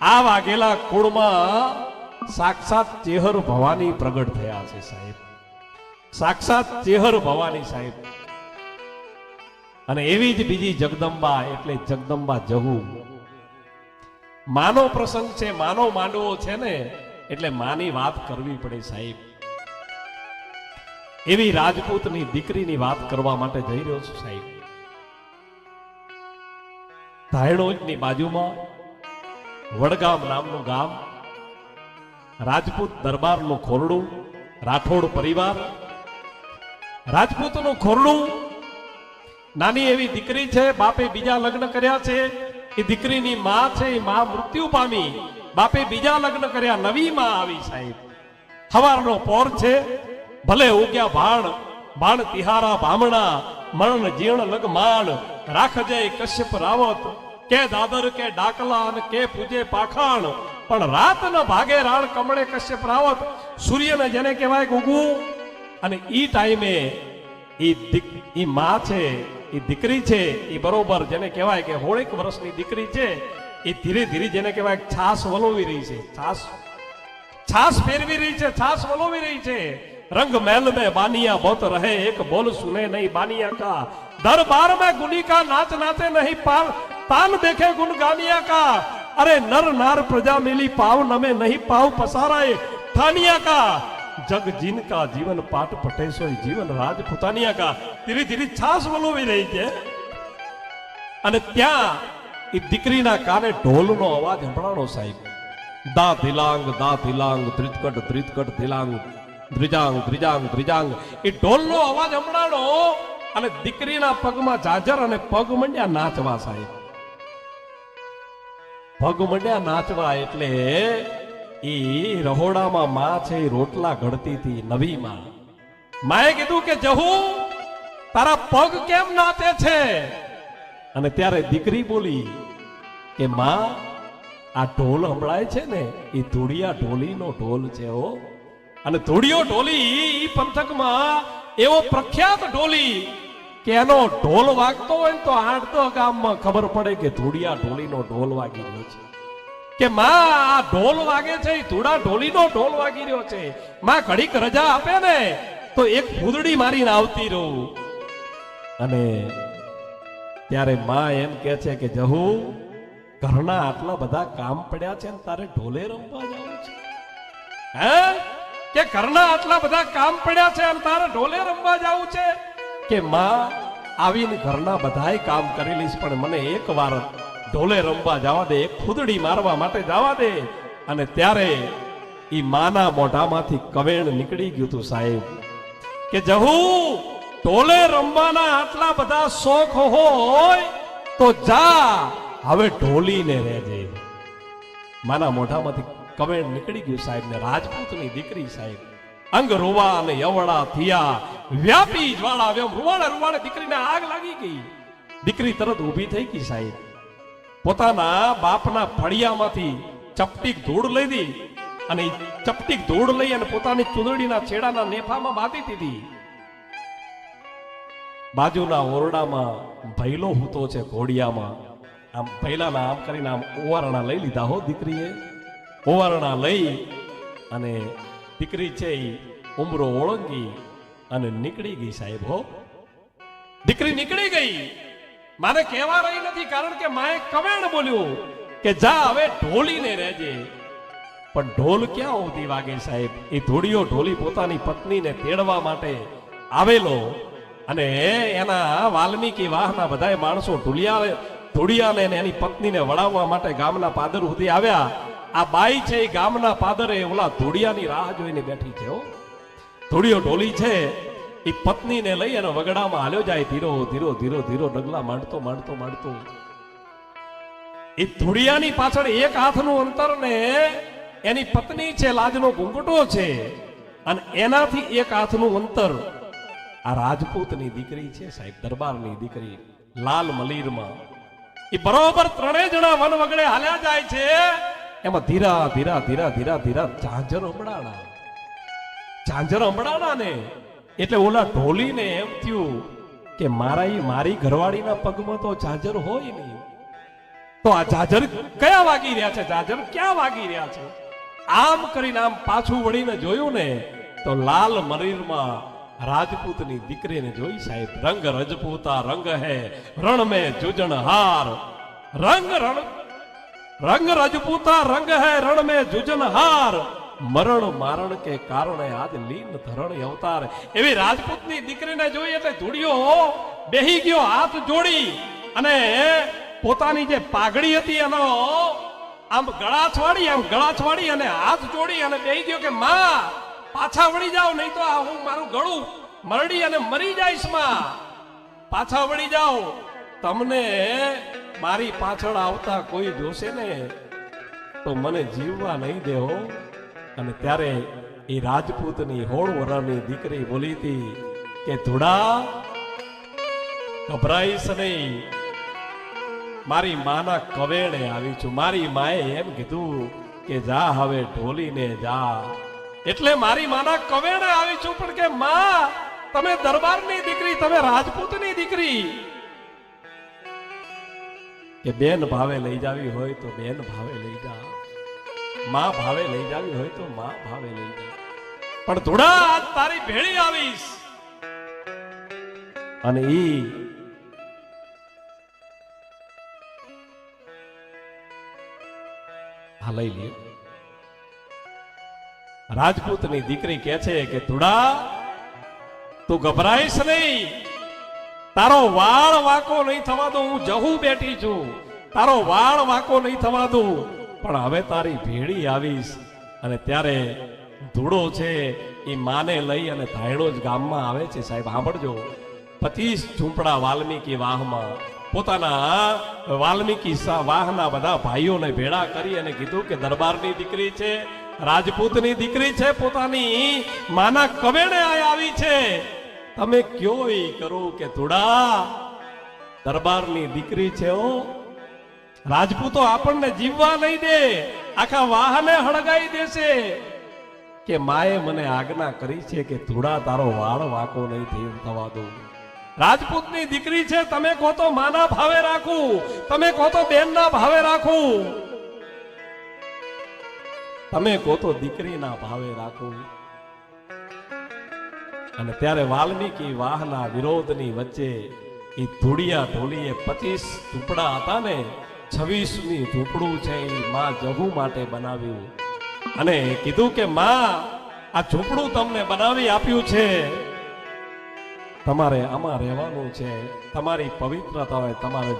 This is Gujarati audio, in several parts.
આ વાઘેલા કુળમાં સાક્ષાત ચેહર ભવાની પ્રગટ થયા છે સાહેબ. સાક્ષાત ચેહર ભવાની સાહેબ. અને એવી જ બીજી જગદંબા એટલે જગદંબા જહુ. માનો પ્રસંગ છે, માનો માંડવો છે ને, એટલે માની વાત કરવી પડે સાહેબ. એવી રાજપૂતની દીકરીની વાત કરવા માટે જઈ રહ્યો છું સાહેબ. ધાયણોજની બાજુમાં વડગામ નામનું ગામ, રાજપૂત દરબારનું ખોરડું, રાઠોડ પરિવાર. રાજપૂતનું ખોરડું, નાની એવી દીકરી છે, બાપે બીજા લગ્ન કર્યા છે. એ દીકરીની માં છે, એ માં મૃત્યુ પામી. બાપે બીજા લગ્ન કર્યા, નવી માં આવી સાહેબ. હવારનો પોર છે, ભલે ઉગ્યા ભાણ ભાણ તિહારા ભામણા મરણ જીર્ણ લગ માણ રાખજે કશ્યપ રાવત. કે દાદર, કે ડાકલા અને કે પૂજે પાખાણ. પણ રાતના ભાગે રાણ કમળે કશ્યપ રાવત સૂર્યને જેને કહેવાય ગુગુ, અને ઈ ટાઈમે ઈ દીક છે, ઈ દીકરી છે, ઈ બરોબર જેને કહેવાય કે હોળેક વર્ષની દીકરી છે એ ધીરે ધીરે જેને કહેવાય છાસ વલોવી રહી છે, છાસ છાસ ફેરવી રહી છે, છાસ વલોવી રહી છે. રંગ મહેલ મે બાનિયા બત રહે, એક બોલ સુને નહીં બાનિયા કા. દરબાર મે ગુની કા નાચ નાચે નહીં પાર તાન દેખે ગુણ ગામિયા કા અરે નર નાર પ્રજા મિલી પાવ નમે નહીં પાવ પસારાય થાનિયા કા જગ જીન કા જીવન પાટ પટે સોય જીવન રાજ પુતાનિયા કા ધીરે ધીરે છાસ વલોવી રહી છે અને ત્યાં એ દીકરીના કાને ઢોલનો અવાજ સંભળાણો સાહેબ દા ધીલાંગ દા ધીલાંગ ત્રિતકટ ત્રિતકટ ધીલાંગ દ્રિજાંગ દ્રિજાંગ દ્રિજાંગ એ ઢોલનો અવાજ સંભળાણો અને દીકરીના પગમાં જાજર અને પગ મંડ્યા નાચવા સાહેબ પગ મંડ્યા નાચવા એટલે એ રહોડામાં માં છે એ રોટલા ઘડતી હતી નવી માં માએ કીધું કે, જહુ, તારા પગ કેમ નાચે છે? અને ત્યારે દીકરી બોલી કે, માં, આ ઢોલ હમળાય છે ને એ ધૂળિયા ઢોલીનો ઢોલ છે ઓ અને ધૂળિયો ઢોલી પંથકમાં એવો પ્રખ્યાત ઢોલી કે એનો ઢોલ વાગતો હોય ને તો આઠ ગામમાં ખબર પડે કે ધૂળિયા ઢોલીનો ઢોલ વાગી રહ્યો છે. કે માં, આ ઢોલ વાગે છે ધૂળા ઢોલીનો ઢોલ વાગી રહ્યો છે. માં, ઘડીક રજા આપે ને, તો એક ફૂદડી મારીને આવતી રહું. અને ત્યારે માં એમ કે છે કે, જહુ, ઘરના આટલા બધા કામ પડ્યા છે ને તારે ઢોલે રમવા જવું છે. હે? કે ઘરના આટલા બધા કામ પડ્યા છે અને તારે ઢોલે રમવા જવું છે? કે માં, આવીને ઘરના બધાય કામ કરી લઈશ, પણ મને એક વાર ઢોલે રમવા જવા દે ખુદડી મારવા માટે જવા દે. અને ત્યારે એ માના મોઢામાંથી કવેણ નીકળી ગયું તું સાહેબ. કે જહું, ઢોલે રમવાના આટલા બધા શોખ હોય, તો જા, હવે ઢોલીને રહેજે. માના મોઢામાંથી કવેણ નીકળી ગયું સાહેબ ને રાજપૂતની દીકરી સાહેબ. અંગ રોવા અને યવડા થયા. વ્યાપી જ્વાળા વ્યમ રૂવાડે રૂવાડે દીકરીને આગ લાગી ગઈ. દીકરી તરત ઊભી થઈ ગઈ સાહેબ. પોતાના બાપના ફળિયામાંથી ચપટીક ધૂળ લઈ દી અને ચપટીક ધૂળ લઈ અને પોતાની ચૂંદડીના છેડાના નેફામાં બાંધી દીધી. બાજુના ઓરડામાં ભૈલો હૂતો છે ઘોડિયામાં. આમ ભૈલાના આમ કરીને આમ ઓવારણા લઈ લીધા હો દીકરીએ. ઓવારણા લઈ અને દીકરી છે એ ઉમરો ઓળંગી અને નીકળી ગઈ સાહેબ હો. દીકરી નીકળી ગઈ. મારે કહેવા રહી નથી કારણ કે માએ કમેણ બોલ્યું કે જા હવે ઢોલીને રહેજે. પણ ઢોલ ક્યાં ઉધી વાગે સાહેબ? એ ધોળીઓ ઢોલી પોતાની પત્નીને તેડવા માટે આવેલો અને એના વાલ્મીકી વાહના બધાય માણસો ઢુલિયા ધોળિયાને એની પત્નીને વળાવવા માટે ગામના પાદર સુધી આવ્યા. આ બાઈ છે એ ગામના પાદરે ઓલા ધોળિયાની રાહ જોઈને બેઠી છે હો. ધોળિયો છે, એ પત્નીને લઈ અને વગડામાં હાલ્યો જાય ધીરો ધીરો ધીરો ધીરો, ડગલા માંડતો માંડતો માંડતો. એ ધોળિયાની પાછળ એક હાથનું અંતર ને એની પત્ની છે, લાજનો ઘૂંઘટો છે. અને એનાથી એક હાથનું અંતર આ રાજપૂતની દીકરી છે સાહેબ, દરબારની દીકરી, લાલ મલીરમાં. એ બરોબર ત્રણેય જણા વન વગડે હાલ્યા જાય છે. એમાં ધીરા ધીરા ધીરા ધીરા ધીરા ઝાંઝર હંભળાણા ઝાંઝર હંભળાણા ને એટલે ઓલા ઢોલીને એમ થયું કે મારા એ મારી ઘરવાળીના પગમાં તો ઝાંઝર હોય નહીં. તો આ જાજર કયા વાગી રહ્યા છે? જાજર ક્યાં વાગી રહ્યા છે? આમ કરીને આમ પાછું વળીને જોયું ને, તો લાલ મરીરમાં રાજપૂતની દીકરીને જોઈ સાહેબ, રંગ રજપૂતા, રંગ હે, રણ મે જુજણ હાર રંગ રણ રંગ રજપૂતા, રંગ હે રણ મે જુજન હાર. મરણ મારણ કે કારણે આજ લીન ધરણ અવતાર. એવી રાજપૂતની દીકરીને જોઈ એટલે ધૂળિયો બેહી ગયો, હાથ જોડી. અને પોતાની જે પાઘડી હતી એનો, આમ ગળા છવાડી આમ ગળા છવાડી અને હાથ જોડી અને બેહી ગયો કે, માં, પાછા વળી જાઓ, નહીં તો આ હું મારું ગળું મરડી અને મરી જઈશ, માં. પાછા વળી જાઓ. તમને મારી પાછળ આવતા કોઈ જોશે ને, તો મને જીવવા નહીં દેવો અને ત્યારે એ રાજપૂતની હોળ વરાની દીકરી બોલી હતી કે ધુડા ગભરાઈશ નહીં. મારી માના કવેણે આવી છું. મારી માએ એમ કીધું કે, જા હવે ઢોલીને જા. એટલે મારી માના કવેણે આવી છું. પણ કે, માં, તમે દરબારની દીકરી, તમે રાજપૂતની દીકરી. કે બેન ભાવે લઈ જાવી હોય તો બેન ભાવે લઈ જા. માં ભાવે લઈ જાવી હોય તો માં ભાવે લઈ જા. પણ થોડા આજ તારી ભેળી આવીશ. અને ઈ હા, લઈ લે. રાજપૂતની દીકરી કે છે કે ધુડા તું ગભરાઈશ નહીં. તારો વાળ વાકો નહીં થવા દો હું જહું બેઠી છું. તારો વાળ વાકો નહીં થવા દઉં. પણ હવે તારી ભેળી આવીશ અને ત્યારે ધૂળો છે એ માને લઈ અને ધાયડો જ ગામમાં આવે છે. સાહેબ, સાંભળજો. પચીસ ઝૂંપડા વાલ્મીકી વાહમાં પોતાના વાલ્મીકી વાહના બધા ભાઈઓને ભેળા કરી અને કીધું કે દરબારની દીકરી છે, રાજપૂતની દીકરી છે, પોતાની માના કવેણે આવી છે. તમે કયો એ કરો કે થોડા દરબારની દીકરી છે ઓ રાજપૂતો આપણને જીવવા નહીં દે, આખા વાહને હળગાઈ દેશે. કે માએ મને આજ્ઞા કરી છે કે થોડા તારો વાળ વાકો નહીં થવા દઉં. રાજપૂતની દીકરી છે, તમે કહો તો માના ભાવે રાખું, તમે કહો તો બેનના ભાવે રાખું. તમે કહો તો દીકરીના ભાવે રાખું. અને ત્યારે વાલ્મીકી વાહના વિરોધની વચ્ચે એ ધૂળિયા ઢોલીએ પચીસ ઝૂંપડા હતા ને, છવ્વીસમી ઝૂંપડું છે એ માં જગુ માટે બનાવ્યું. અને કીધું કે, માં, આ ઝૂંપડું તમને બનાવી આપ્યું છે. તમારે આમાં રહેવાનું છે. તમારી પવિત્રતા હોય, તમારે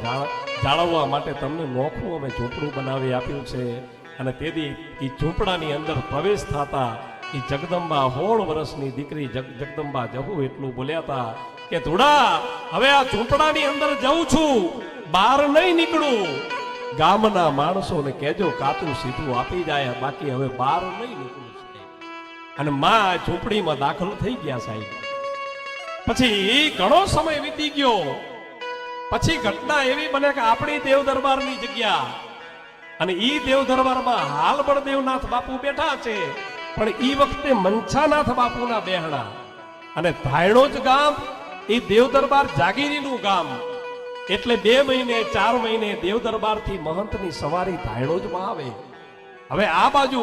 જાળવવા માટે તમને નોખું અમે ઝૂંપડું બનાવી આપ્યું છે. અને તેથી એ ઝૂંપડાની અંદર પ્રવેશ થતા એ જગદંબા હોળ વર્ષની દીકરી જગદંબા જવું એટલું બોલ્યા હતા કે ધૂડા, હવે આ ઝૂંપડાની અંદર જઉં છું, બહાર નહીં નીકળું. ગામના માણસોને કહેજો કાતું સીધું આપી જાય, બાકી હવે બહાર નહીં નીકળું. અને માં ઝૂંપડીમાં દાખલ થઈ ગયા સાહેબ. પછી ઘણો સમય વીતી ગયો. પછી ઘટના એવી બને કે આપણી દેવ દરબારની જગ્યા. અને ઈ દેવ દરબારમાં હાલ દેવનાથ બાપુ બેઠા છે. પણ એ વખતે મનછાનાથ બાપુના બેહણા. અને ધાયણો જ ગામ એ દેવ દરબાર જાગીરીનું ગામ. એટલે બે મહિને, ચાર મહિને દેવ દરબારથી મહંતની સવારી ધાયણોજમાં આવે. હવે આ બાજુ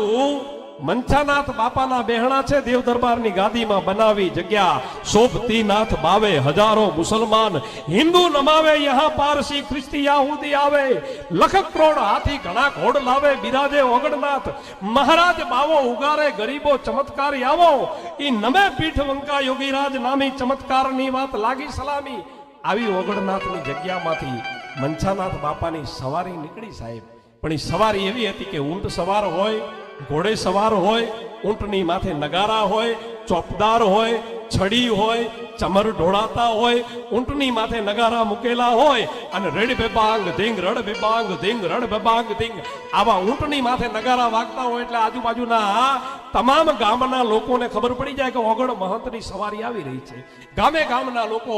મનછાનાથ બાપાના બેહણા છે દેવ દરબારની ગાદીમાં બનાવી જગ્યા. શોભતીનાથ બાવે હજારો મુસલમાન. હિન્દુ નમાવે યહાં પારસી ખ્રિસ્તી યાહૂદી આવે. લખ કરોડ હાથી ઘણા ઘોડ લાવે બિરાજે ઓગણનાથ. મહારાજ બાવો ઉગારે ગરીબો ચમત્કારી આવો. ઈ નમે પીઠ વંકા યોગીરાજ નામી ચમત્કારની વાત લાગી સલામી. આવી ઓગણનાથની જગ્યામાંથી મંચાનાથ બાપાની સવારી નીકળી સાહેબ. પણ એ સવારી એવી હતી કે ઊંટ સવાર હોય ઘોડે સવાર હોય, ઊંટની માથે નગારા હોય, ચોપદાર હોય, છડી હોય, ચમર ઢોળાતા હોય, ઊંટની માથે નગારા મૂકેલા હોય, અને રેડ બેબાંગ ધીંગ રડ બેબાંગ ધીંગ રડ બેબાંગ ધીંગ. આવા ઊંટની માથે નગારા વાગતા હોય એટલે આજુબાજુના તમામ ગામના લોકોને ખબર પડી જાય કે ઓગણ મહંતની સવારી આવી રહી છે. ગામે ગામના લોકો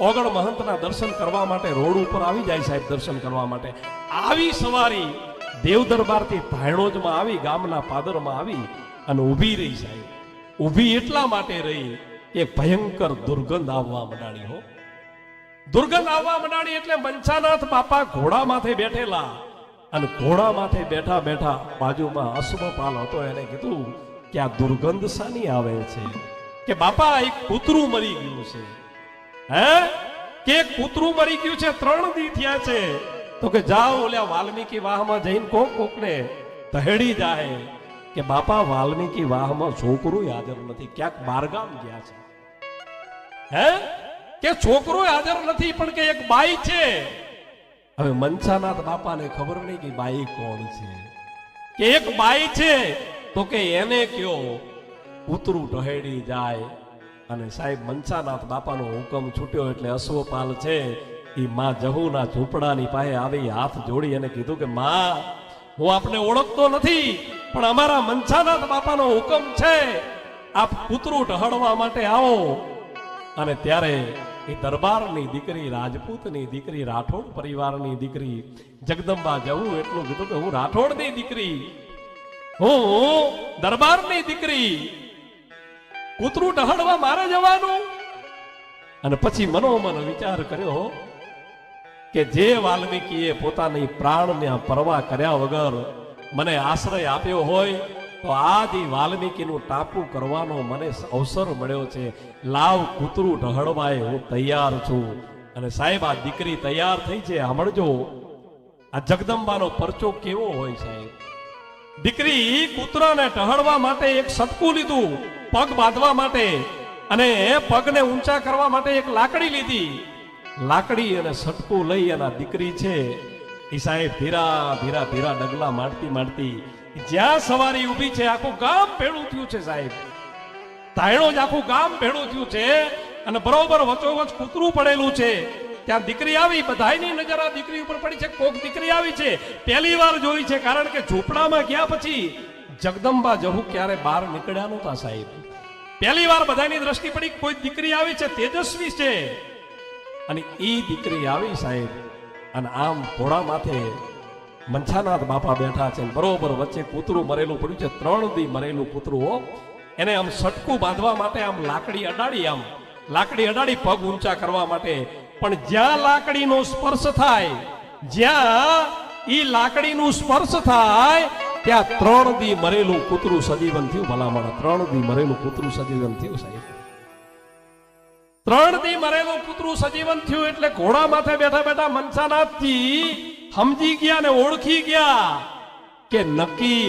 ઓગણ મહંતના દર્શન કરવા માટે રોડ ઉપર આવી જાય સાહેબ, દર્શન કરવા માટે. આવી સવારી દેવ દરબારથી ભાયણોજમાં આવી, ગામના પાદરમાં આવી અને ઊભી રહી સાહેબ ઊભી એટલા માટે રહી કે ભયંકર દુર્ગંધ આવવા મંડાણી હો. દુર્ગંધ આવવા મંડાણી એટલે મંચાનાથ બાપા ઘોડા માથે બેઠેલા અને ઘોડા માથે બેઠા બેઠા બાજુમાં અશ્વપાલ હતો, એને કીધું કે આ દુર્ગંધ સાની આવે છે? કે બાપા, એક કૂતરું મરી ગયું છે. હે? કે કૂતરું મરી ગયું છે? ત્રણ દી થયા છે. તો કે જાઓ ઓલા વાલ્મીકી વાહમાં જઈને કોક કોકને તહેડી જાય કે બાપા, વાલ્મીકી વાહમાં છોકરું હાજર નથી. ક્યાંક બારગામ ગયા છે. હે? કે છોકરો હાજર નથી, પણ કે એક બાઈ છે. હવે મનસાનાથ બાપાને ખબર નહીં કે બાઈ કોણ છે. કે એક બાઈ છે, તો કે એને કયો ઉતરું ટહેડી જાય. અને સાહેબ, મનસાનાથ બાપાનો હુકમ છૂટ્યો એટલે અશ્વપાલ છે. એ માં જહુના ઝૂંપડાની પાસે આવી હાથ જોડી અને કીધું કે, માં, હું આપને ઓળખતો નથી, પણ અમારા મનસાનાથ બાપાનો હુકમ છે. આપ કૂતરું ટહળવા માટે આવો. અને ત્યારે એ દરબારની દીકરી, રાજપૂતની દીકરી, રાઠોડ પરિવારની દીકરી, જગદંબા જવું એટલું કીધું કે, હું રાઠોડની દીકરી, હું દરબારની દીકરી, કૂતરું ટહળવા મારે જવાનું. અને પછી મનોમન વિચાર કર્યો કે જે વાલ્મીકીએ પોતાની પ્રાણને પરવા કર્યા વગર મને આશ્રય આપ્યો હોય, તો આજ વાલ્મીકીનું ટાપુ કરવાનો મને અવસર મળ્યો છે. લાવ કૂતરું ઢહળવાય, હું તૈયાર છું. અને સાહેબ, આ દીકરી તૈયાર થઈ છે, સાંભળજો. આ જગદંબાનો પરચો કેવો હોય સાહેબ? દીકરી કૂતરાને ટહળવા માટે એક સટકું લીધું, પગ બાંધવા માટે. અને એ પગને ઊંચા કરવા માટે એક લાકડી લીધી. લાકડી અને સટકું લઈ એના દીકરી છે. એ સાહેબ ધીરા ધીરા ધીરા ડગલા મારતી મારતી જ્યાં સવારી ઊભી છે, આખું ગામ ભેળું થયું છે સાહેબ. તાયણો જ આખું ગામ ભેળું થયું છે અને બરોબર વચોવચ કૂતરું પડેલું છે. ત્યાં દીકરી આવી બધાની નજર આ દીકરી ઉપર પડી છે. કોક દીકરી આવી છે, પહેલી વાર જોઈ છે, કારણ કે ઝૂંપડામાં ગયા પછી જગદંબા જહુ ક્યારે બહાર નીકળ્યા નહોતા સાહેબ. પહેલી વાર બધાની દ્રષ્ટિ પડી કોઈ દીકરી આવી છે, તેજસ્વી છે. અને એ દીકરી આવી સાહેબ. અને આમ ઘોડા માથે મનસાનાથ બાપા બેઠા છે. બરોબર વચ્ચે કૂતરું મરેલું પડ્યું છે. ત્રણ દી મરેલું કૂતરું હો. એને આમ સટકું બાંધવા માટે આમ લાકડી અડાડી આમ. લાકડી અડાડી પગ ઊંચા કરવા માટે. પણ જ્યાં લાકડીનો સ્પર્શ થાય, જ્યાં ઈ લાકડીનું સ્પર્શ થાય, ત્યાં ત્રણ દી મરેલું કૂતરું સજીવન થયું ભલામણ. ત્રણ દી મરેલું કૂતરું સજીવન થયું સાહેબ. ત્રણ દી મરેલું કૂતરું સજીવન થયું એટલે ઘોડા માથે બેઠા બેઠા મનસાનાથજી સમજી ગયા ને ઓળખી ગયા કે નક્કી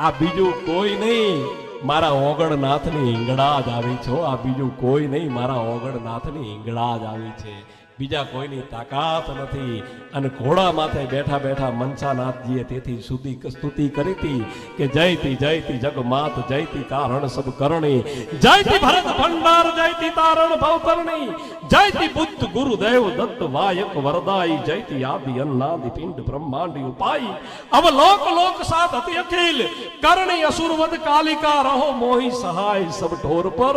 આ બીજું કોઈ નહીં, મારા ઓગણનાથની ઈંગળા જ આવી છો આ બીજું કોઈ નહીં, મારા ઓગણનાથની ઈંગળા જ આવી છે. બીજા કોઈની તાકાત નથી. અને ઘોડા માથે બેઠા બેઠા મનસાનાથજીએ તેથી સુધી સ્તુતિ કરી હતી કે જયતી જયતી જગમાત, જયતી તારણ સબ કરણી જયતી ભરત ભંડાર, જયતી તારણ ભવતરણી જયતી બુદ્ધ ગુરુદેવ દત્ત વાયક વરદાઈ જયતી આદિ અન્નાદિ પિંડ બ્રહ્માંડી ઉપાઈ અવ લોક લોક સાથ અતિ અખિલ. કરણી અસુરવદ કાલિકા રહો મોહી સહાય સબ ઢોર પર.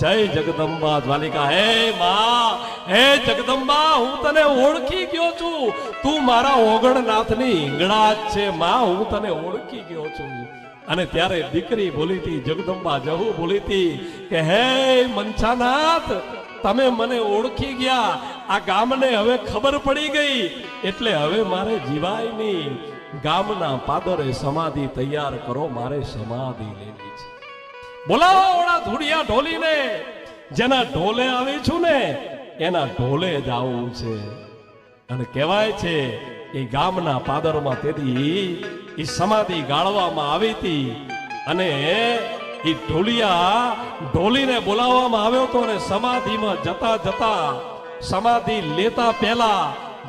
જય જગદંબા જ્વાલિકા. હે માં, હે જગદંબા. હું તને ઓળખી ગયો છું. તું મારા ઓગણનાથની ઈંગણા જ છે, માં, હું તને ઓળખી ગયો છું. અને ત્યારે દીકરી બોલી હતી, જગદંબા, જહુ બોલી હતી કે, હે મનછાનાથ તમે મને ઓળખી ગયા. આ ગામને હવે ખબર પડી ગઈ. એટલે હવે મારે જીવાય નહીં ગામના પાદરે સમાધિ તૈયાર કરો, મારે સમાધિ લેવી છે. બોલાવો ઓળા ધૂળિયા ઢોલીને. જેના ઢોલે આવી છું ને એના ઢોલે જ આવું છે. અને કહેવાય છે, એ ગામના પાદરમાં તેથી એ સમાધિ ગાળવામાં આવી હતી અને એ ઢોલિયા ઢોલીને બોલાવવામાં આવ્યો હતો અને સમાધિમાં જતા જતા સમાધિ લેતા પહેલા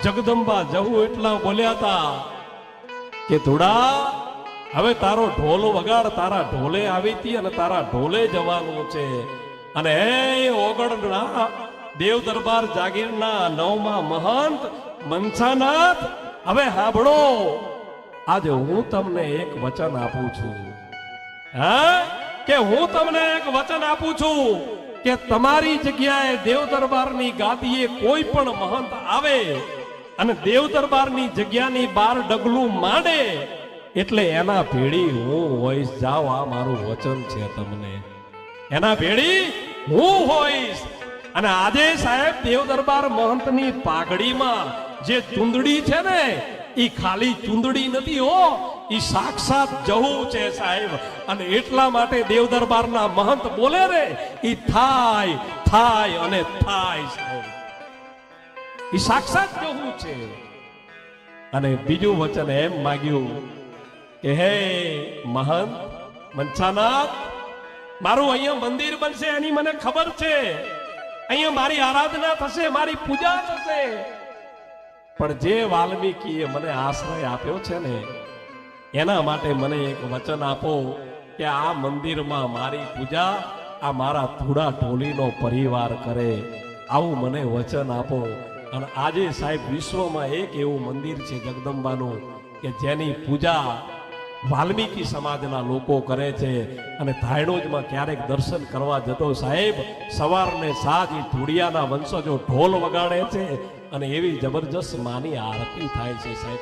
જગદંબા જવું એટલા બોલ્યા હતા કે ધુડા હવે તારો ઢોલ વગાડ, તારા ઢોલે આવી હતી અને તારા ઢોલે જવાનું છે. અને એ ઓગણના દેવ દરબાર જાગીરના નવમા મહંત મનસાનાથ. હવે સાંભળો. આજે હું તમને એક વચન આપું છું. હા? કે હું તમને એક વચન આપું છું કે તમારી જગ્યાએ દેવ દરબારની ગાદીએ કોઈ પણ મહંત આવે અને દેવ દરબારની જગ્યાની બાર ડગલું માંડે, એટલે એના ભેળી હું હોઈશ. જાઓ, આ મારું વચન છે તમને. એના ભેળી હું હોઈશ. અને આજે સાહેબ દેવ દરબાર મહંતની પાઘડીમાં જે ચુંદડી છે ને એ ખાલી ચુંદડી નથી હો એ સાક્ષાત જહુ છે સાહેબ. અને એટલા માટે દેવ દરબારના મહંત બોલે રે એ થાય થાય અને થાય સાહેબ. એ સાક્ષાત જવું છે. અને બીજું વચન એમ માગ્યું કે, હે મહંત મનસાનાથ મારું અહીંયા મંદિર બનશે એની મને ખબર છે. અહીંયા મારી આરાધના થશે, મારી પૂજા થશે. પણ જે વાલ્મીકીએ મને આશ્રય આપ્યો છે ને, એના માટે મને એક વચન આપો કે આ મંદિરમાં મારી પૂજા, આ મારા થોડા ટોલીનો પરિવાર કરે. આવું મને વચન આપો. અને આજે સાહેબ વિશ્વમાં એક એવું મંદિર છે જગદંબાનું કે જેની પૂજા વાલ્મીકી સમાજના લોકો કરે છે અને ધાયણોજમાં ક્યારેક દર્શન કરવા જતો સાહેબ, સવારને સાજ એ ધૂળિયાના વંશજો ઢોલ વગાડે છે અને એવી જબરજસ્ત માની આરતી થાય છે સાહેબ.